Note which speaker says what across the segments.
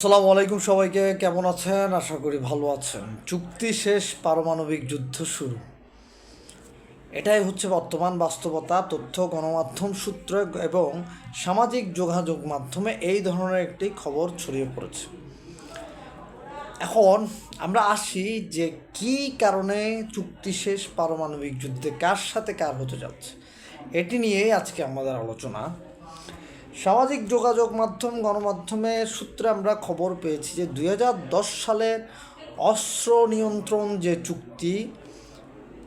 Speaker 1: আসসালামু আলাইকুম সবাইকে, কেমন আছেন? আশা করি ভালো আছেন। চুক্তি শেষ, পারমাণবিক যুদ্ধ শুরু। এটাই হচ্ছে বর্তমান বাস্তবতা, তথ্য, গণমাধ্যম সূত্র এবং সামাজিক যোগাযোগ মাধ্যমে এই ধরনের একটি খবর ছড়িয়ে পড়েছে। এখন আমরা আসি যে কি কারণে চুক্তি শেষ, পারমাণবিক যুদ্ধে কার সাথে কার হতে যাচ্ছে। এটি নিয়েই আজকে আমাদের আলোচনা। সামাজিক যোগাযোগ মাধ্যম গণমাধ্যমের সূত্রে আমরা খবর পেয়েছি যে দু হাজার দশ সালের অস্ত্র নিয়ন্ত্রণ যে চুক্তি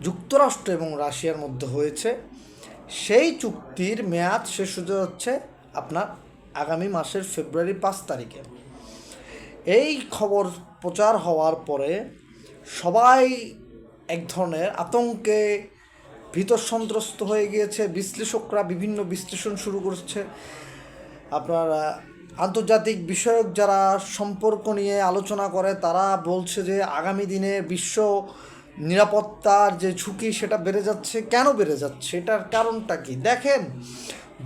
Speaker 1: যুক্তরাষ্ট্র এবং রাশিয়ার মধ্যে হয়েছে, সেই চুক্তির মেয়াদ শেষ হতে যাচ্ছে আপনার আগামী মাসের ফেব্রুয়ারি পাঁচ তারিখে। এই খবর প্রচার হওয়ার পরে সবাই এক ধরনের আতঙ্কে ভীত সন্ত্রস্ত হয়ে গিয়েছে, বিশ্লেষকরা বিভিন্ন বিশ্লেষণ শুরু করছে। আপনার আন্তর্জাতিক বিষয়ক যারা সম্পর্ক নিয়ে আলোচনা করে, তারা বলছে যে আগামী দিনে বিশ্ব নিরাপত্তার যে ঝুঁকি সেটা বেড়ে যাচ্ছে। কেন বেড়ে যাচ্ছে? এটার কারণটা কি? দেখেন,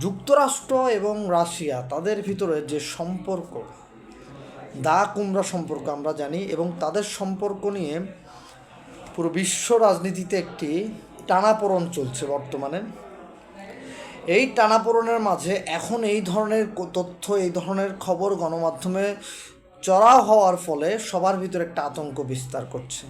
Speaker 1: যুক্তরাষ্ট্র এবং রাশিয়া তাদের ভিতরে যে সম্পর্ক, দা কুমড়া সম্পর্ক আমরা জানি, এবং তাদের সম্পর্ক নিয়ে পুরো বিশ্ব রাজনীতিতে একটি টানাপোড়ন চলছে বর্তমানে। এই টানাপোড়নের মাঝে এখন এই ধরনের তথ্য, এই ধরনের খবর গণমাধ্যমে চড়াও হওয়ার ফলে সবার ভিতরে একটা আতঙ্ক বিস্তার করছে।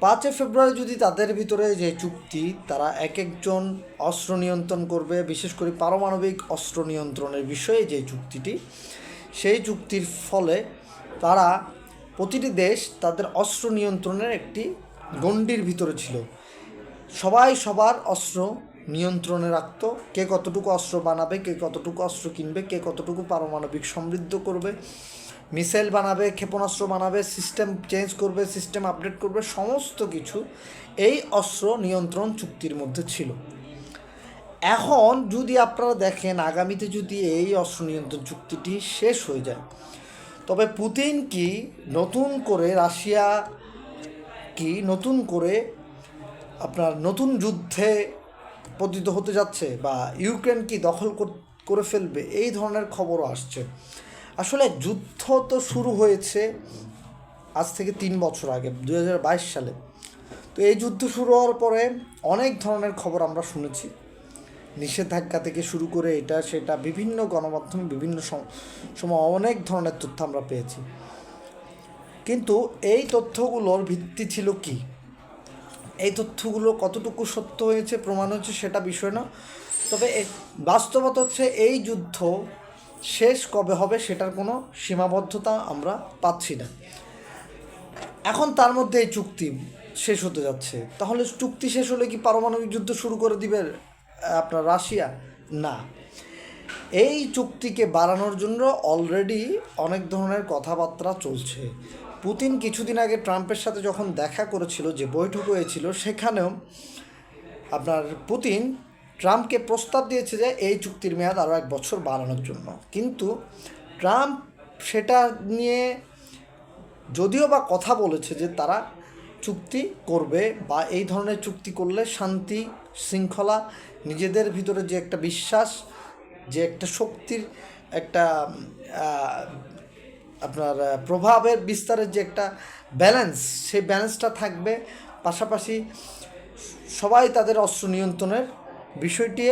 Speaker 1: পাঁচই ফেব্রুয়ারি যদি তাদের ভিতরে যে চুক্তি, তারা এক একজন অস্ত্র নিয়ন্ত্রণ করবে, বিশেষ করে পারমাণবিক অস্ত্র নিয়ন্ত্রণের বিষয়ে যে চুক্তিটি, সেই চুক্তির ফলে তারা প্রতিটি দেশ তাদের অস্ত্র নিয়ন্ত্রণের একটি গণ্ডির ভিতরে ছিল। সবাই সবার অস্ত্র নিয়ন্ত্রণে রাখতো। কে কতটুকু অস্ত্র বানাবে, কে কতটুকু অস্ত্র কিনবে, কে কতটুকু পারমাণবিক সমৃদ্ধ করবে, মিসাইল বানাবে, ক্ষেপণাস্ত্র বানাবে, সিস্টেম চেঞ্জ করবে, সিস্টেম আপডেট করবে, সমস্ত কিছু এই অস্ত্র নিয়ন্ত্রণ চুক্তির মধ্যে ছিল। এখন যদি আপনারা দেখেন, আগামীতে যদি এই অস্ত্র নিয়ন্ত্রণ চুক্তিটি শেষ হয়ে যায়, তবে পুতিন কি নতুন করে রাশিয়া কি নতুন করে আপনার নতুন যুদ্ধে পতিত হতে যাচ্ছে বা ইউক্রেন কি দখল করে ফেলবে, এই ধরনের খবরও আসছে। আসলে যুদ্ধ তো শুরু হয়েছে আজ থেকে তিন বছর আগে দু হাজার বাইশ সালে। তো এই যুদ্ধ শুরু হওয়ার পরে অনেক ধরনের খবর আমরা শুনেছি। নিষেধাজ্ঞা থেকে শুরু করে এটা, সেটা, বিভিন্ন গণমাধ্যমে, বিভিন্ন সম- সময় অনেক ধরনের তথ্য আমরা পেয়েছি। কিন্তু এই তথ্যগুলোর ভিত্তি ছিল কি? এই তথ্যগুলো কতটুকু সত্য হয়েছে, প্রমাণ হয়েছে সেটা বিষয় না। তবে বাস্তবতা হচ্ছে এই যুদ্ধ শেষ কবে হবে সেটার কোনো সীমাবদ্ধতা আমরা পাচ্ছি না। এখন তার মধ্যে এই চুক্তি শেষ হতে যাচ্ছে। তাহলে চুক্তি শেষ হলে কি পারমাণবিক যুদ্ধ শুরু করে দিবে আপনার রাশিয়া? না। এই চুক্তিকে বাড়ানোর জন্য অলরেডি অনেক ধরনের কথাবার্তা চলছে। পুতিন কিছুদিন আগে ট্রাম্পের সাথে যখন দেখা করেছিল, যে বৈঠক হয়েছিল, সেখানেও আপনার পুতিন ট্রাম্পকে প্রস্তাব দিয়েছে যে এই চুক্তির মেয়াদ আরও এক বছর বাড়ানোর জন্য। কিন্তু ট্রাম্প সেটা নিয়ে যদিও বা কথা বলেছে যে তারা চুক্তি করবে বা এই ধরনের চুক্তি করলে শান্তি, শৃঙ্খলা, নিজেদের ভিতরে যে একটা বিশ্বাস, যে একটা শক্তির একটা আপনার প্রভাবের বিস্তারের যে একটা ব্যালেন্স সেই ব্যালেন্সটা থাকবে। পাশাপাশি সবাই তাদের অস্ত্র নিয়ন্ত্রণের বিষয়টি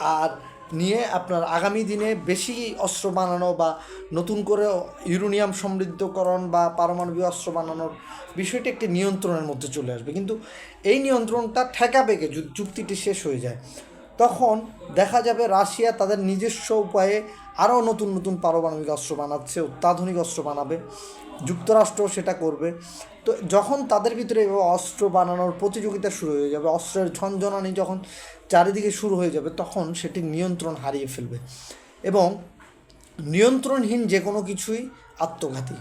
Speaker 1: আর নিয়ে আপনার আগামী দিনে বেশি অস্ত্র বানানো বা নতুন করে ইউরোনিয়াম সমৃদ্ধকরণ বা পারমাণবিক অস্ত্র বানানোর বিষয়টি একটি নিয়ন্ত্রণের মধ্যে চলে আসবে। কিন্তু এই নিয়ন্ত্রণটা ঠেকাবে কে? যদি চুক্তিটি শেষ হয়ে যায়। তখন দেখা যাবে রাশিয়া তাদের নিজস্ব উপায়ে আরও নতুন নতুন পারমাণবিক অস্ত্র বানাচ্ছে, অত্যাধুনিক অস্ত্র বানাবে, যুক্তরাষ্ট্র সেটা করবে। তো যখন তাদের ভিতরে অস্ত্র বানানোর প্রতিযোগিতা শুরু হয়ে যাবে, অস্ত্রের ঝনঝনানি যখন চারিদিকে শুরু হয়ে যাবে, তখন সেটি নিয়ন্ত্রণ হারিয়ে ফেলবে এবং নিয়ন্ত্রণহীন যে কোনো কিছুই আত্মঘাতী।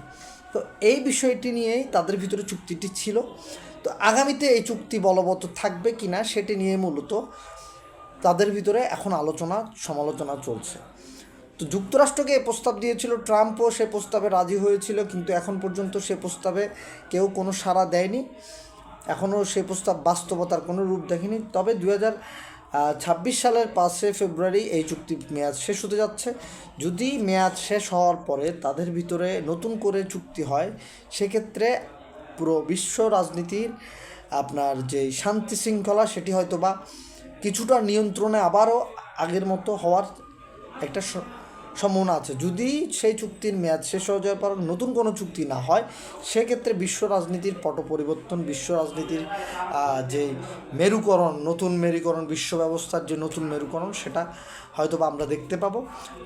Speaker 1: তো এই বিষয়টি নিয়েই তাদের ভিতরে চুক্তিটি ছিল। তো আগামীতে এই চুক্তি বলবৎ থাকবে কি না সেটি নিয়ে মূলত তাদের ভিতরে এখন আলোচনা, সমালোচনা চলছে। তো যুক্তরাষ্ট্রকে এ প্রস্তাব দিয়েছিল, ট্রাম্পও সে প্রস্তাবে রাজি হয়েছিল, কিন্তু এখন পর্যন্ত সে প্রস্তাবে কেউ কোনো সাড়া দেয়নি। এখনও সে প্রস্তাব বাস্তবতার কোনো রূপ দেখেনি। তবে দু ছাব্বিশ সালের পাঁচই ফেব্রুয়ারি এই চুক্তি মেয়াদ শেষ হতে যাচ্ছে। যদি মেয়াদ শেষ হওয়ার পরে তাদের ভিতরে নতুন করে চুক্তি হয়, সেক্ষেত্রে পুরো বিশ্ব রাজনীতির আপনার যে শান্তি শৃঙ্খলা, সেটি হয়তো বা কিছুটা নিয়ন্ত্রণে আবারও আগের মতো হওয়ার একটা সম্ভাবনা আছে। যদি সেই চুক্তির মেয়াদ শেষ হয়ে যাওয়ার পর নতুন কোনো চুক্তি না হয়, সেক্ষেত্রে বিশ্ব রাজনীতির পট পরিবর্তন, বিশ্ব রাজনীতির যে মেরুকরণ, নতুন মেরুকরণ, বিশ্ব ব্যবস্থার যে নতুন মেরুকরণ, সেটা হয়তো বা আমরা দেখতে পাবো।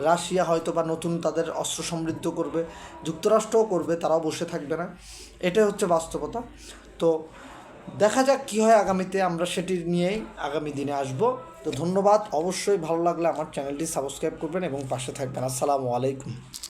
Speaker 1: রাশিয়া হয়তো বা নতুন তাদের অস্ত্র সমৃদ্ধ করবে, যুক্তরাষ্ট্রও করবে, তারাও বসে থাকবে না। এটাই হচ্ছে বাস্তবতা। তো দেখা যাক কী হয় আগামীতে, আমরা সেটি নিয়েই আগামী দিনে আসব। তো ধন্যবাদ, অবশ্যই ভালো লাগলে আমার চ্যানেলটি সাবস্ক্রাইব করবেন এবং পাশে থাকবেন। আসসালামু আলাইকুম।